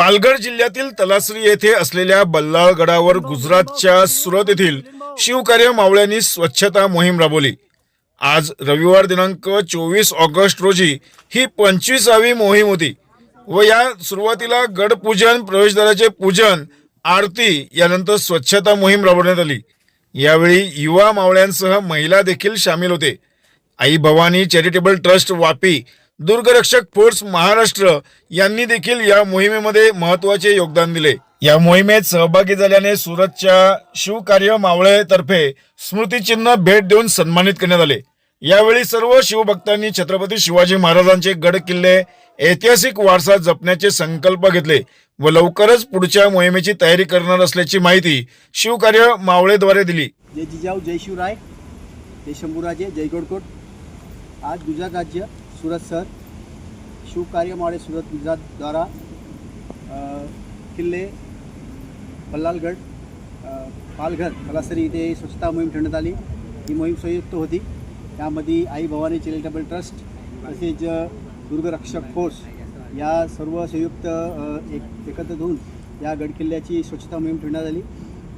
पालघर जिल्ह्यातील तलासरी येथे असलेल्या बल्लाळ गडावर गुजरातच्या सुरत येथील शिवकार्य मावळ्यांनी स्वच्छता मोहीम राबवली. आज रविवार दिनांक चोवीस ऑगस्ट रोजी ही पंचवीसावी मोहीम होती व या सुरुवातीला गडपूजन प्रवेशद्वाराचे पूजन आरती यानंतर स्वच्छता मोहीम राबवण्यात आली. यावेळी युवा मावळ्यांसह महिला देखील सामील होते. Aai Bhavani charitable trust Vapi Durgarakshak force Maharashtra यांनी देखील या मोहिमेमध्ये महत्त्वाचे योगदान दिले. या मोहिमेत सहभागी झाल्याने सुरतच्या शिवकार्य मावळेतर्फे स्मृतिचिन्ह भेट देऊन सन्मानित करण्यात आले. यावेळी सर्व शिवभक्तांनी छत्रपती शिवाजी महाराजांचे गड किल्ले ऐतिहासिक वारसा जपण्याचे संकल्प घेतले व लवकरच पुढच्या मोहिमेची तयारी करणार असल्याची माहिती शिवकार्य मावळेद्वारे दिली. जय जिजाऊ जय शिवराय जय शंभूराजे जय गोडकोट. आज गुजरात राज्य सुरत शहर शिवकार्यमाळे सूरत गुजरातद्वारा द्वारा किल्ले बल्लालगड पालघर कलासरी इथे स्वच्छता मोहीम ठेवण्यात आली. ही मोहीम संयुक्त होती. त्यामध्ये आई भवानी चॅरिटेबल ट्रस्ट तसेच दुर्गरक्षक फोर्स या सर्व संयुक्त एक एकत्र होऊन या गडकिल्ल्याची स्वच्छता मोहीम ठेवण्यात आली.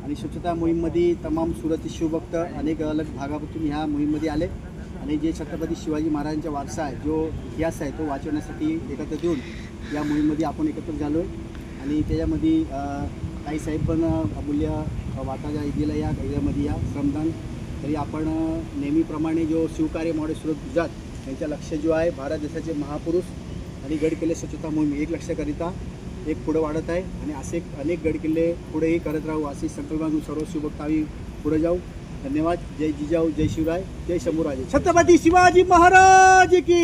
आणि स्वच्छता मोहीममध्ये तमाम सुरतचे शिवभक्त अनेक अलग भागापासून ह्या मोहीममध्ये आले. आणि जे छत्रपती शिवाजी महाराजांचा वारसा आहे जो इतिहास आहे तो वाचवण्यासाठी एकत्र येऊन या मोहीममध्ये आपण एकत्र झालो आहे आणि त्याच्यामध्ये काही साहेब पण अमूल्य वाटा ज्या दिला या याच्यामध्ये या श्रमदान. तरी आपण नेहमीप्रमाणे जो शिवकार्य मॉडेल सुरत गुजरात यांचा लक्ष जो आहे भारत देशाचे महापुरुष आणि गडकिल्ले स्वच्छता मोहीम एक लक्षकरिता एक पुढं वाढत आहे. आणि असे अनेक गडकिल्ले पुढेही करत राहू अशी संकल्पना सर्व शिवभक्त आम्ही पुढे जाऊ. धन्यवाद जय जिजाऊ जय शिवराय जय शंभूराजे. छत्रपती शिवाजी महाराज की